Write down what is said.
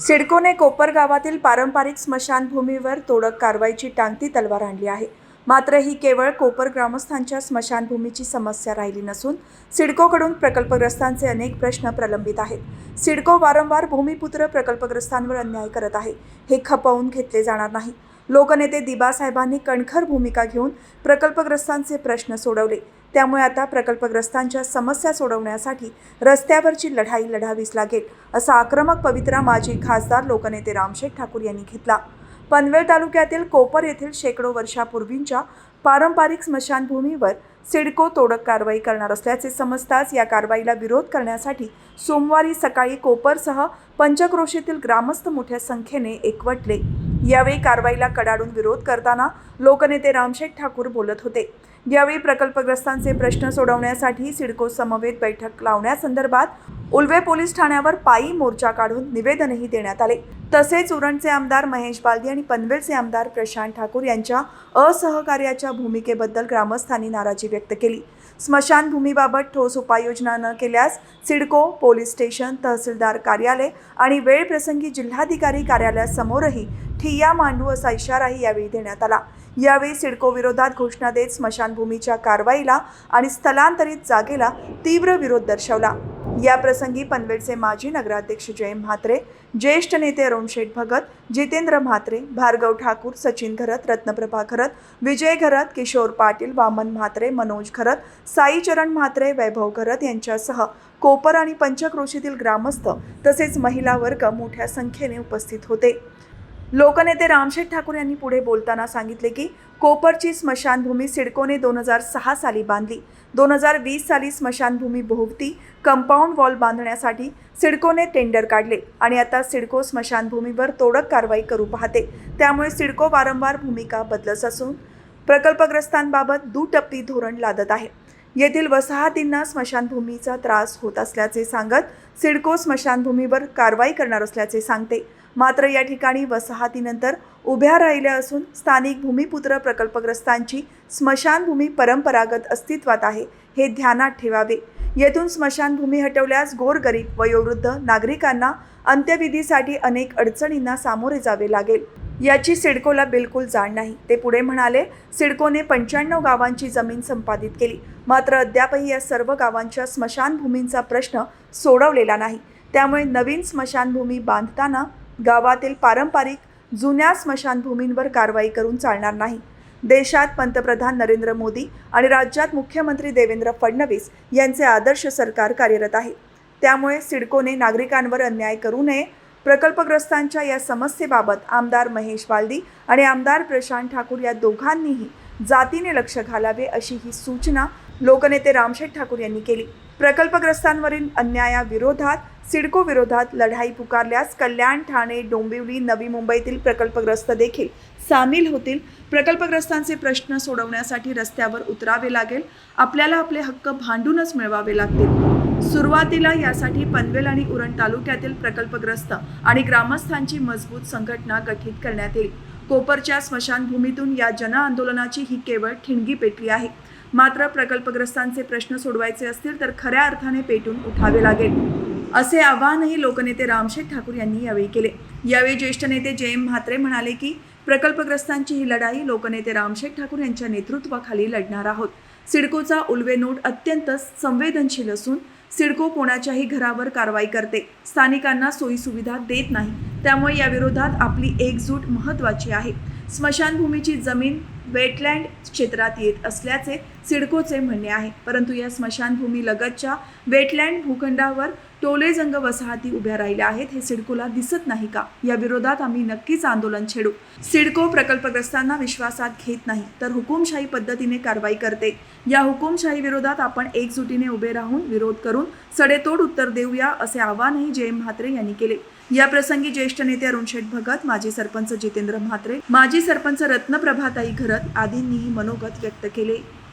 सिडकोने कोपर गावातील पारंपरिक स्मशानभूमीवर तोडक कारवाईची टांगती तलवार आणली आहे. मात्र ही केवळ कोपर ग्रामस्थांच्या स्मशानभूमीची समस्या राहिली नसून सिडकोकडून प्रकल्पग्रस्तांचे अनेक प्रश्न प्रलंबित आहेत. सिडको वारंवार भूमिपुत्र प्रकल्पग्रस्तांवर अन्याय करत आहे. हे खपवून घेतले जाणार नाही. लोकनेते दिबासाहेबांनी कणखर भूमिका घेऊन प्रकल्पग्रस्तांचे प्रश्न सोडवले. त्यामुळे आता प्रकल्पग्रस्तांच्या समस्या सोडवण्यासाठी रस्त्यावरची लढाई लढावीच लागेल असा आक्रमक पवित्रा माजी खासदार लोकनेते रामशेठ ठाकूर यांनी घेतला. पनवेल तालुक्यातील कोपर येथील शेकडो वर्षापूर्वींच्या पारंपरिक स्मशानभूमीवर सिडको तोडक कारवाई करणार असल्याचे समजताच या कारवाईला विरोध करण्यासाठी सोमवारी सकाळी कोपरसह पंचक्रोशीतील ग्रामस्थ मोठ्या संख्येने एकवटले. यावेळी कारवाईला कडाडून विरोध करताना लोकनेते रामशेठ ठाकूर बोलत होते. यावेळी प्रकल्पग्रस्तांचे प्रश्न सोडवण्यासाठी सिडको समवेत बैठक लावण्यासंदर्भात उल्वे पोलीस ठाण्यावर पायी मोर्चा काढून निवेदनही देण्यात आले. तसेच उरणचे आमदार महेश बालदी आणि पनवेलचे आमदार प्रशांत ठाकूर यांच्या असहकार्याच्या भूमिकेबद्दल ग्रामस्थांनी नाराजी व्यक्त केली. स्मशानभूमीबाबत ठोस उपाययोजना न केल्यास सिडको पोलीस स्टेशन तहसीलदार कार्यालय आणि वेळप्रसंगी जिल्हाधिकारी कार्यालयासमोरही ठिय्या मांडू असा इशाराही यावेळी देण्यात आला. यावेळी सिडको विरोधात घोषणा देत स्मशानभूमीच्या कारवाईला आणि स्थलांतरित जागेला तीव्र विरोध दर्शवला. या प्रसंगी पनवेलचे माजी नगराध्यक्ष जय म्हात्रे ज्येष्ठ नेते अरुण शेठ भगत जितेंद्र म्हात्रे भार्गव ठाकूर सचिन घरत रत्नप्रभा घरत विजय घरत किशोर पाटील वामन म्हात्रे मनोज घरत साईचरण म्हात्रे वैभव घरत यांच्यासह कोपर आणि पंचक्रोशीतील ग्रामस्थ तसेच महिला वर्ग मोठ्या संख्येने उपस्थित होते. लोकनेते रामशेठ ठाकूर यांनी पुढे बोलताना सांगितले की कोपरची स्मशानभूमी सिडकोने दोन हजार सहा साली बांधली. दोन हजार वीस साली स्मशानभूमी भोवती कंपाऊंड वॉल बांधण्यासाठी सिडकोने टेंडर काढले आणि आता सिडको स्मशानभूमीवर तोडक कारवाई करू पाहते. त्यामुळे सिडको वारंवार भूमिका बदलत असून प्रकल्पग्रस्तांबाबत दुटप्पी धोरण लादत आहे. येथील वसाहतींना स्मशानभूमीचा त्रास होत असल्याचे सांगत सिडको स्मशानभूमीवर कारवाई करणार असल्याचे सांगते. मात्र या ठिकाणी वसाहतीनंतर उभ्या राहिल्या असून स्थानिक भूमिपुत्र प्रकल्पग्रस्तांची स्मशानभूमी परंपरागत अस्तित्वात आहे हे ध्यानात ठेवावे. येथून स्मशानभूमी हटवल्यास गोरगरीब वयोवृद्ध नागरिकांना अंत्यविधीसाठी अनेक अडचणींना सामोरे जावे लागेल. याची सिडकोला बिलकुल जाण नाही. ते पुढे म्हणाले सिडकोने पंच्याण्णव गावांची जमीन संपादित केली. मात्र अद्यापही या सर्व गावांच्या स्मशानभूमींचा प्रश्न सोडवलेला नाही. त्यामुळे नवीन स्मशानभूमी बांधताना गावातील पारंपरिक जुन्या स्मशानभूमींवर कारवाई करून चालणार नाही. देशात पंतप्रधान नरेंद्र मोदी आणि राज्यात मुख्यमंत्री देवेंद्र फडणवीस यांचे आदर्श सरकार कार्यरत आहे. त्यामुळे सिडकोने नागरिकांवर अन्याय करू नये. प्रकल्पग्रस्तांच्या या समस्येबाबत आमदार महेश बालदी आणि आमदार प्रशांत ठाकूर या दोघांनीही जातीने लक्ष घालावे अशी ही सूचना लोकनेते रामशेठ ठाकूर यांनी केली. प्रकल्पग्रस्तांवरील अन्यायाविरोधात सिडको विरोधात लढाई पुकारल्यास कल्याण ठाणे डोंबिवली नवी मुंबईतील प्रकल्पग्रस्त देखील सामील होतील. प्रकल्पग्रस्तांचे प्रश्न सोडवण्यासाठी रस्त्यावर उतरावे लागेल. आपल्याला आपले हक्क भांडूनच मिळवावे लागतील. सुरुवातीला यासाठी पनवेल आणि उरण तालुक्यातील प्रकल्पग्रस्त आणि ग्रामस्थांची मजबूत संघटना गठीत करण्यात येईल. कोपरच्या स्मशानभूमीतून या जनआंदोलनाची ही केवळ ठिणगी पेटली आहे. मात्र प्रकल्पग्रस्तांचे प्रश्न सोडवायचे असतील तर खऱ्या अर्थाने पेटून उठावे लागेल. असे आवाहनही लोकनेते रामशेठ ठाकूर यांनी यावेळी केले. यावेळी ज्येष्ठ नेते जयम म्हात्रे म्हणाले की प्रकल्पग्रस्तांची ही लढाई लोकनेते रामशेठ ठाकूर यांच्या नेतृत्वाखाली लढणार आहोत. सिडकोचा उल्वे नोट अत्यंत संवेदनशील असून सिडको कोणाच्याही घरावर कारवाई करते. स्थानिकांना सोयीसुविधा देत नाही. त्यामुळे या विरोधात आपली एकजूट महत्त्वाची आहे. स्मशानभूमीची जमीन वेटलँड क्षेत्रात येत असल्याचे सिडकोचे म्हणणे आहे. परंतु या स्मशानभूमी लगतच्या वेटलँड भूखंडावर टोलेजंग वसाहती उभ्या राहिल्या आहेत. हे सिडकोला दिसत नाही का? या विरोधात आम्ही नक्कीच आंदोलन छेडू. सिडको प्रकल्पग्रस्तांना विश्वासात घेत नाही तर हुकुमशाही पद्धतीने कारवाई करते. या हुकुमशाही विरोधात आपण एकजुटीने उभे राहून विरोध करून सडेतोड उत्तर देऊया असे आवाहनही जयम म्हात्रे यांनी केले. या प्रसंगी ज्येष्ठ नेते अरुण शेठ भगत माजी सरपंच जितेंद्र म्हात्रे माजी सरपंच रत्नप्रभाताई घरत आदींनीही मनोगत व्यक्त केले.